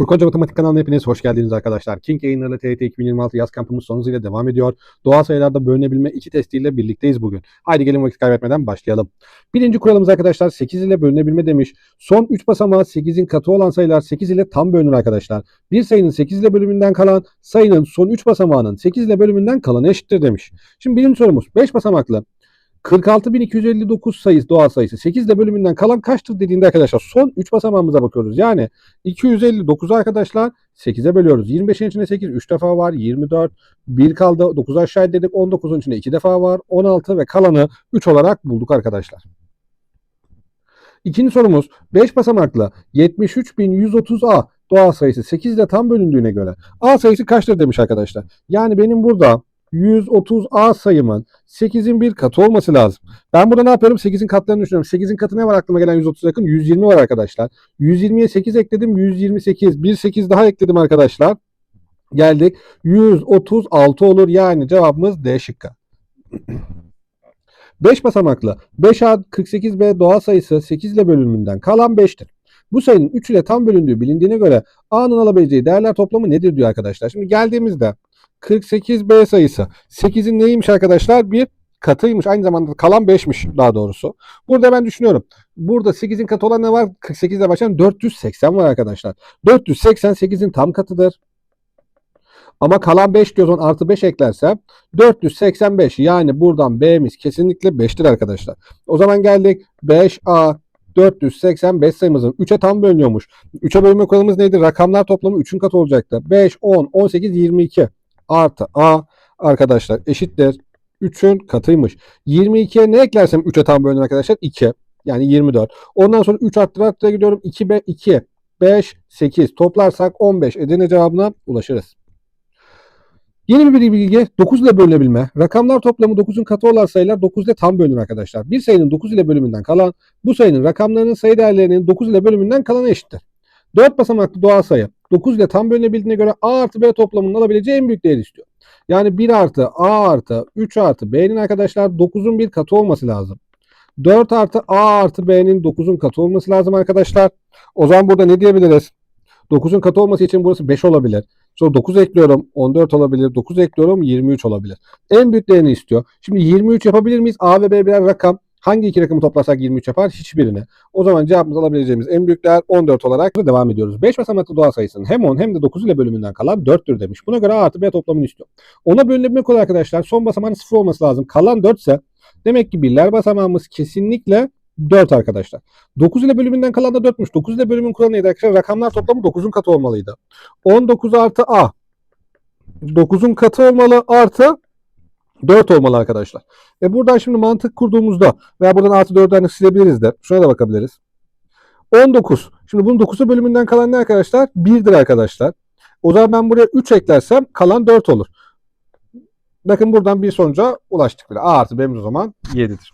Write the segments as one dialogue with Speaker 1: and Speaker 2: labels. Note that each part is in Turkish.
Speaker 1: Furkanca Matematik kanalına hepiniz hoş geldiniz arkadaşlar. King yayınlarıyla TRT 2026 yaz kampımız son hızıyla devam ediyor. Doğal sayılarda bölünebilme iki testiyle birlikteyiz bugün. Haydi gelin vakit kaybetmeden başlayalım. Birinci kuralımız arkadaşlar 8 ile bölünebilme demiş. Son 3 basamağı 8'in katı olan sayılar 8 ile tam bölünür arkadaşlar. Bir sayının 8 ile bölümünden kalan sayının son 3 basamağının 8 ile bölümünden kalanı eşittir demiş. Şimdi birinci sorumuz 5 basamaklı 46.259 sayısı doğal sayısı 8 ile bölümünden kalan kaçtır dediğinde arkadaşlar son 3 basamağımıza bakıyoruz. Yani 259 arkadaşlar 8'e bölüyoruz. 25'in içinde 8 3 defa var. 24 1 kaldı. 9 aşağı dedik. 19'un içinde 2 defa var. 16 ve kalanı 3 olarak bulduk arkadaşlar. İkinci sorumuz 5 basamaklı 73.130A doğal sayısı 8 ile tam bölündüğüne göre A sayısı kaçtır demiş arkadaşlar. Yani benim burada 130A sayımın 8'in bir katı olması lazım. Ben burada ne yapıyorum? 8'in katlarını düşünüyorum. 8'in katı ne var aklıma gelen 130 yakın? 120 var arkadaşlar. 120'ye 8 ekledim. 128. Bir 8 daha ekledim arkadaşlar. Geldik. 136 olur. Yani cevabımız D şıkkı. 5 basamaklı 5A 48B doğal sayısı 8 ile bölümünden kalan 5'tir. Bu sayının 3 ile tam bölündüğü bilindiğine göre A'nın alabileceği değerler toplamı nedir diyor arkadaşlar. Şimdi geldiğimizde 48B sayısı 8'in neymiş arkadaşlar? Bir katıymış. Aynı zamanda kalan 5'miş daha doğrusu. Burada ben düşünüyorum. Burada 8'in katı olan ne var? 48 ile başlayan 480 var arkadaşlar. 480 8'in tam katıdır. Ama kalan 5 diyor zaman artı 5 eklersem 485 yani buradan B'miz kesinlikle 5'tir arkadaşlar. O zaman geldik 5A 485 sayımızın 3'e tam bölünüyormuş. 3'e bölme kuralımız neydi? Rakamlar toplamı 3'ün katı olacaktı. 5, 10, 18, 22 artı A arkadaşlar eşittir. 3'ün katıymış. 22'ye ne eklersem 3'e tam bölünür arkadaşlar? 2. Yani 24. Ondan sonra 3 arttıra arttıra gidiyorum. 2, 5, 2, 5, 8. Toplarsak 15. Edirne cevabına ulaşırız. Yeni bir bilgi 9 ile bölünebilme. Rakamlar toplamı 9'un katı olan sayılar 9 ile tam bölünür arkadaşlar. Bir sayının 9 ile bölümünden kalan bu sayının rakamlarının sayı değerlerinin 9 ile bölümünden kalanı eşittir. 4 basamaklı doğal sayı 9 ile tam bölünebildiğine göre A artı B toplamının alabileceği en büyük değeri istiyor. Yani 1 artı A artı 3 artı B'nin arkadaşlar 9'un bir katı olması lazım. 4 artı A artı B'nin 9'un katı olması lazım arkadaşlar. O zaman burada ne diyebiliriz? 9'un katı olması için burası 5 olabilir. Sonra 9 ekliyorum 14 olabilir. 9 ekliyorum 23 olabilir. En büyük değerini istiyor. Şimdi 23 yapabilir miyiz? A ve B birer rakam. Hangi iki rakamı toplarsak 23 yapar? Hiçbirini. O zaman cevabımız alabileceğimiz en büyük değer 14 olarak devam ediyoruz. 5 basamaklı doğal sayısının hem 10 hem de 9 ile bölümünden kalan 4'tür demiş. Buna göre A artı B toplamını istiyor. Ona bölünebilmek olarak arkadaşlar son basamağın 0 olması lazım. Kalan 4 ise demek ki birler basamağımız kesinlikle 4 arkadaşlar. 9 ile bölümünden kalan da 4'müş. 9 ile bölümün kuralı neydi arkadaşlar? Rakamlar toplamı 9'un katı olmalıydı. 19 artı A. 9'un katı olmalı artı 4 olmalı arkadaşlar. E buradan şimdi mantık kurduğumuzda veya buradan artı 4'den silebiliriz de. Şuna da bakabiliriz. 19. Şimdi bunun 9'u bölümünden kalan ne arkadaşlar? 1'dir arkadaşlar. O zaman ben buraya 3 eklersem kalan 4 olur. Bakın buradan bir sonuca ulaştık bile. A artı B'miz o zaman 7'dir.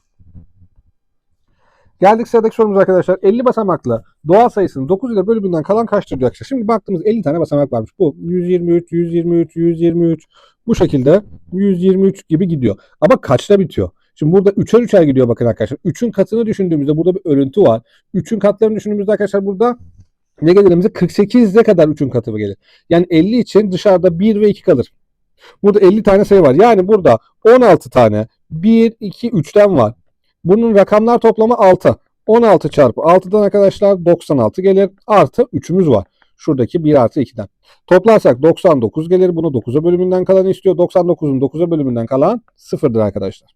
Speaker 1: Geldik sıradaki sorumuz arkadaşlar. 50 basamaklı doğal sayısının 9 ile bölümünden kalan kaçtır diyor arkadaşlar. Şimdi baktığımız 50 tane basamak varmış. Bu 123, 123, 123 bu şekilde 123 gibi gidiyor. Ama kaçta bitiyor? Şimdi burada 3'er 3'er gidiyor bakın arkadaşlar. 3'ün katını düşündüğümüzde burada bir örüntü var. 3'ün katlarını düşündüğümüzde arkadaşlar burada ne gelir elimize? 48'e kadar 3'ün katı gelir. Yani 50 için dışarıda 1 ve 2 kalır. Burada 50 tane sayı var. Yani burada 16 tane 1, 2, 3'ten var. Bunun rakamlar toplamı 6. 16 çarpı 6'dan arkadaşlar 96 gelir. Artı 3'ümüz var. Şuradaki 1 artı 2'den. Toplarsak 99 gelir. Bunu 9'a bölümünden kalan istiyor. 99'un 9'a bölümünden kalan 0'dır arkadaşlar.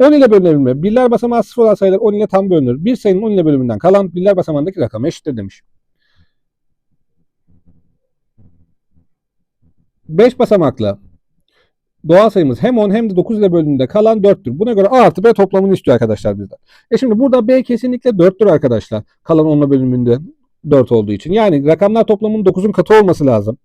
Speaker 1: 10 ile bölünebilme. Birler basamağı 0 olan sayılar 10 ile tam bölünür. Bir sayının 10 ile bölümünden kalan birler basamağındaki rakam eşittir demiş. 5 basamaklı doğal sayımız hem 10 hem de 9 ile bölümünde kalan 4'tür. Buna göre A artı B toplamını istiyor arkadaşlar bizden. E şimdi burada B kesinlikle 4'tür arkadaşlar. Kalan 10 ile bölümünde 4 olduğu için. Yani rakamlar toplamının 9'un katı olması lazım.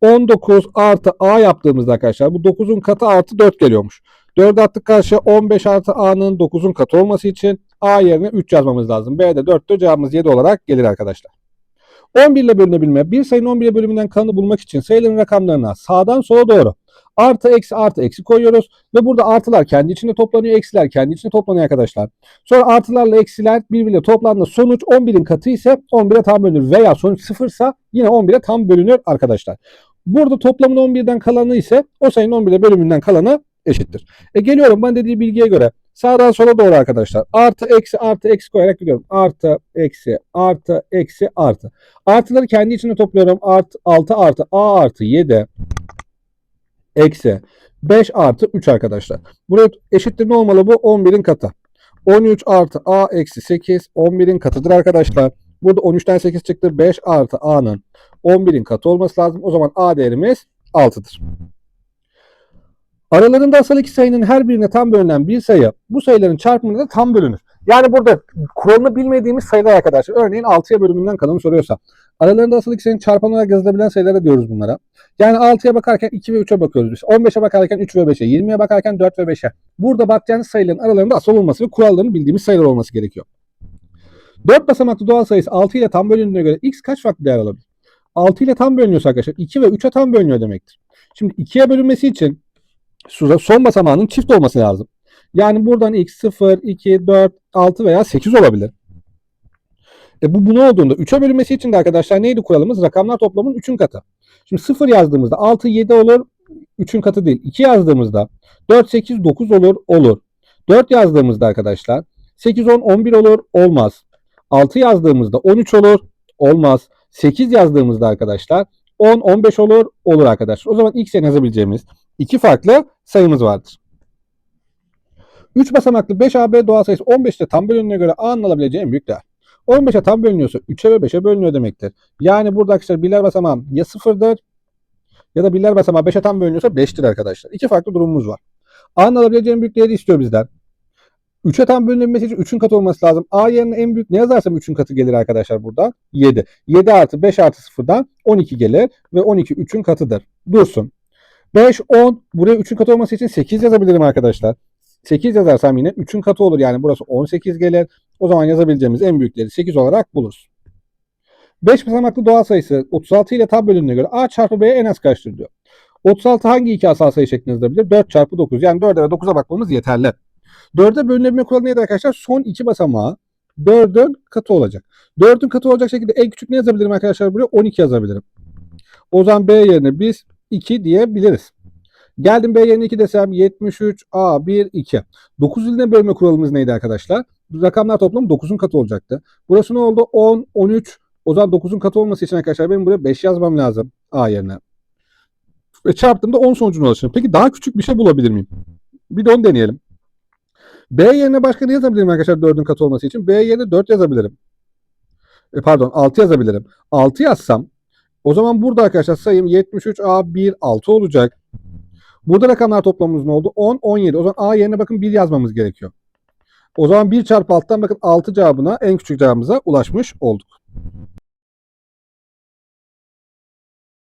Speaker 1: 19 artı A yaptığımızda arkadaşlar bu 9'un katı artı 4 geliyormuş. 4 attık karşıya 15 artı A'nın 9'un katı olması için A yerine 3 yazmamız lazım. B'de 4'tür cevabımız 7 olarak gelir arkadaşlar. 11 ile bölünebilme. Bir sayının 11 ile bölümünden kalanı bulmak için sayıların rakamlarına sağdan sola doğru Artı eksi artı eksi koyuyoruz. Ve burada artılar kendi içinde toplanıyor. Eksiler kendi içinde toplanıyor arkadaşlar. Sonra artılarla eksiler birbiriyle toplandığında sonuç 11'in katı ise 11'e tam bölünür. Veya sonuç sıfırsa yine 11'e tam bölünür arkadaşlar. Burada toplamın 11'den kalanı ise o sayının 11'e bölümünden kalanı eşittir. E geliyorum bana dediği bilgiye göre sağdan sola doğru arkadaşlar. Artı eksi artı eksi koyarak gidiyorum. Artı eksi artı eksi artı. Artıları kendi içinde topluyorum. Artı 6 artı a artı 7 eksi 5 artı 3 arkadaşlar. Buraya eşittir ne olmalı bu? 11'in katı. 13 artı a eksi 8 11'in katıdır arkadaşlar. Burada 13'ten 8 çıktı. 5 artı a'nın 11'in katı olması lazım. O zaman a değerimiz 6'dır. Aralarında asal iki sayının her birine tam bölünen bir sayı bu sayıların çarpımına da tam bölünür. Yani burada kuralını bilmediğimiz sayılar arkadaşlar. Örneğin 6'ya bölümünden kalanı soruyorsa. Aralarında asal iki sayının çarpanı olarak yazılabilen sayılara diyoruz bunlara. Yani 6'ya bakarken 2 ve 3'e bakıyoruz biz. 15'e bakarken 3 ve 5'e. 20'ye bakarken 4 ve 5'e. Burada bakacağınız sayıların aralarında asal olması ve kurallarını bildiğimiz sayılar olması gerekiyor. 4 basamaklı doğal sayısı 6 ile tam bölündüğüne göre x kaç farklı değer alabilir? 6 ile tam bölünüyorsa arkadaşlar 2 ve 3'e tam bölünüyor demektir. Şimdi 2'ye bölünmesi için son basamağının çift olması lazım. Yani buradan x 0, 2, 4, 6 veya 8 olabilir. E bu bunu olduğunda 3'e bölünmesi için de arkadaşlar neydi kuralımız? Rakamlar toplamının 3'ün katı. Şimdi 0 yazdığımızda 6, 7 olur. 3'ün katı değil. 2 yazdığımızda 4, 8, 9 olur. Olur. 4 yazdığımızda arkadaşlar 8, 10, 11 olur. Olmaz. 6 yazdığımızda 13 olur. Olmaz. 8 yazdığımızda arkadaşlar 10, 15 olur. Olur arkadaşlar. O zaman x yazabileceğimiz iki farklı sayımız vardır. 3 basamaklı 5AB doğal sayısı 15'te tam bölününe göre A'nın alabileceği en büyük değer. 15'e tam bölünüyorsa 3'e ve 5'e bölünüyor demektir. Yani burada arkadaşlar birler basamağı ya 0'dır ya da birler basamağı 5'e tam bölünüyorsa 5'tir arkadaşlar. İki farklı durumumuz var. A'nın alabileceği en büyük değeri istiyor bizden. 3'e tam bölünebilmesi için 3'ün katı olması lazım. A yerine en büyük ne yazarsam 3'ün katı gelir arkadaşlar burada. 7. 7 artı 5 artı 0'dan 12 gelir ve 12 3'ün katıdır. Dursun. 5, 10. Buraya 3'ün katı olması için 8 yazabilirim arkadaşlar. 8 yazarsam yine 3'ün katı olur. Yani burası 18 gelir. O zaman yazabileceğimiz en büyükleri 8 olarak buluruz. 5 basamaklı doğal sayısı 36 ile tam bölümüne göre A çarpı B'ye en az kaçtır diyor. 36 hangi iki asal sayı şeklinde yazılabilir? 4 çarpı 9. Yani 4'e ve 9'a bakmamız yeterli. 4'e bölünebilme kuralı neydi arkadaşlar? Son iki basamağı 4'ün katı olacak. 4'ün katı olacak şekilde en küçük ne yazabilirim arkadaşlar buraya? 12 yazabilirim. O zaman B yerine biz 2 diyebiliriz. Geldim B yerine 2 desem 73 A 1 2. 9 iline bölme kuralımız neydi arkadaşlar? Rakamlar toplamı 9'un katı olacaktı. Burası ne oldu? 10, 13. O zaman 9'un katı olması için arkadaşlar benim buraya 5 yazmam lazım A yerine. Ve çarptığımda 10 sonucuna ulaşırım. Peki daha küçük bir şey bulabilir miyim? Bir de onu deneyelim. B yerine başka ne yazabilirim arkadaşlar 4'ün katı olması için? B yerine 4 yazabilirim. E, pardon 6 yazabilirim. 6 yazsam o zaman burada arkadaşlar sayım 73A 1 6 olacak. Burada rakamlar toplamımız ne oldu? 10 17. O zaman A yerine bakın 1 yazmamız gerekiyor. O zaman 1 çarpı alttan bakın 6 cevabına en küçük cevabımıza ulaşmış olduk.